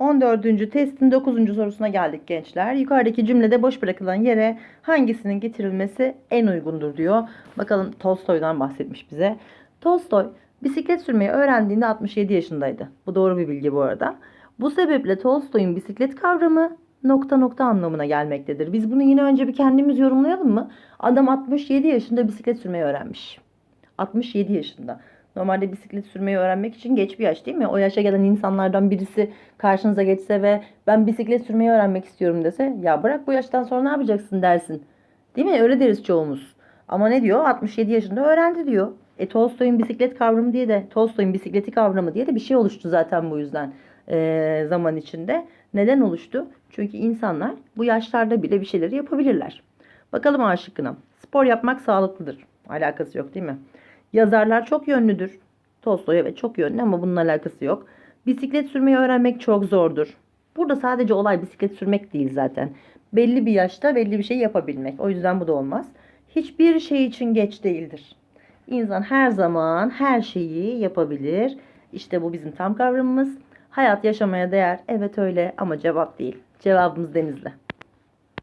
14. testin 9. sorusuna geldik gençler. Yukarıdaki cümlede boş bırakılan yere hangisinin getirilmesi en uygundur diyor. Bakalım Tolstoy'dan bahsetmiş bize. Tolstoy bisiklet sürmeyi öğrendiğinde 67 yaşındaydı. Bu doğru bir bilgi bu arada. Bu sebeple Tolstoy'un bisiklet kavramı nokta nokta anlamına gelmektedir. Biz bunu yine önce bir kendimiz yorumlayalım mı? Adam 67 yaşında bisiklet sürmeyi öğrenmiş. 67 yaşında. Normalde bisiklet sürmeyi öğrenmek için geç bir yaş değil mi? O yaşa gelen insanlardan birisi karşınıza geçse ve ben bisiklet sürmeyi öğrenmek istiyorum dese ya bırak bu yaştan sonra ne yapacaksın dersin. Değil mi? Öyle deriz çoğumuz. Ama ne diyor? 67 yaşında öğrendi diyor. E Tolstoy'un bisiklet kavramı diye de Tolstoy'un bisikleti kavramı diye de bir şey oluştu zaten bu yüzden e, zaman içinde. Neden oluştu? Çünkü insanlar bu yaşlarda bile bir şeyleri yapabilirler. Bakalım A. Spor yapmak sağlıklıdır. Alakası yok değil mi? Yazarlar çok yönlüdür. Tolstoy evet çok yönlü ama bunun alakası yok. Bisiklet sürmeyi öğrenmek çok zordur. Burada sadece olay bisiklet sürmek değil zaten. Belli bir yaşta belli bir şey yapabilmek. O yüzden bu da olmaz. Hiçbir şey için geç değildir. İnsan her zaman her şeyi yapabilir. İşte bu bizim tam kavramımız. Hayat yaşamaya değer. Evet öyle ama cevap değil. Cevabımız Denizli.